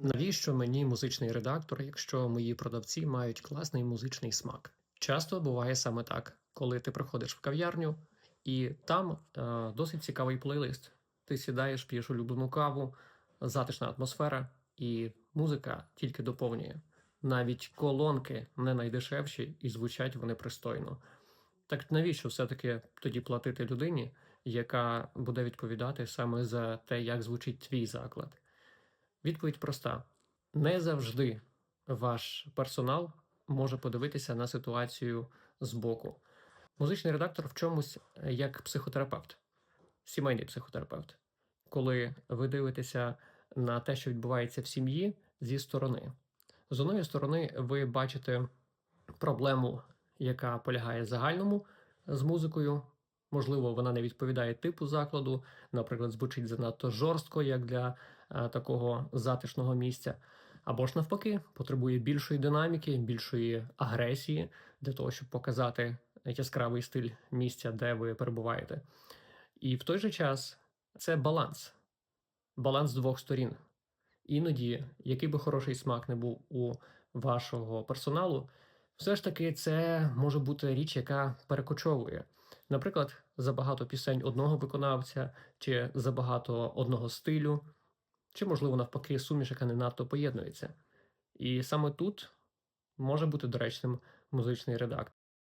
Навіщо мені музичний редактор, якщо мої продавці мають класний музичний смак? Часто буває саме так, коли ти приходиш в кав'ярню, і там е, досить цікавий плейлист. Ти сідаєш, п'єш улюблену каву, затишна атмосфера, і музика тільки доповнює. Навіть колонки не найдешевші і звучать вони пристойно. Так навіщо все-таки тоді платити людині, яка буде відповідати саме за те, як звучить твій заклад? Відповідь проста: не завжди ваш персонал може подивитися на ситуацію збоку. Музичний редактор в чомусь е, як психотерапевт, сімейний психотерапевт, коли ви дивитеся на те, що відбувається в сім'ї зі сторони. З одної сторони, ви бачите проблему, яка полягає загальному з музикою. Можливо, вона не відповідає типу закладу, наприклад, звучить занадто жорстко, як для такого затишного місця. Або ж навпаки, потребує більшої динаміки, більшої агресії для того, щоб показати яскравий стиль місця, де ви перебуваєте. І в той же час це баланс, баланс двох сторін. Іноді, який би хороший смак не був у вашого персоналу, все ж таки це може бути річ, яка перекочовує. Наприклад, забагато пісень одного виконавця, чи забагато одного стилю, чи, можливо, навпаки, суміш, яка не надто поєднується. І саме тут може бути доречним музичний редактор.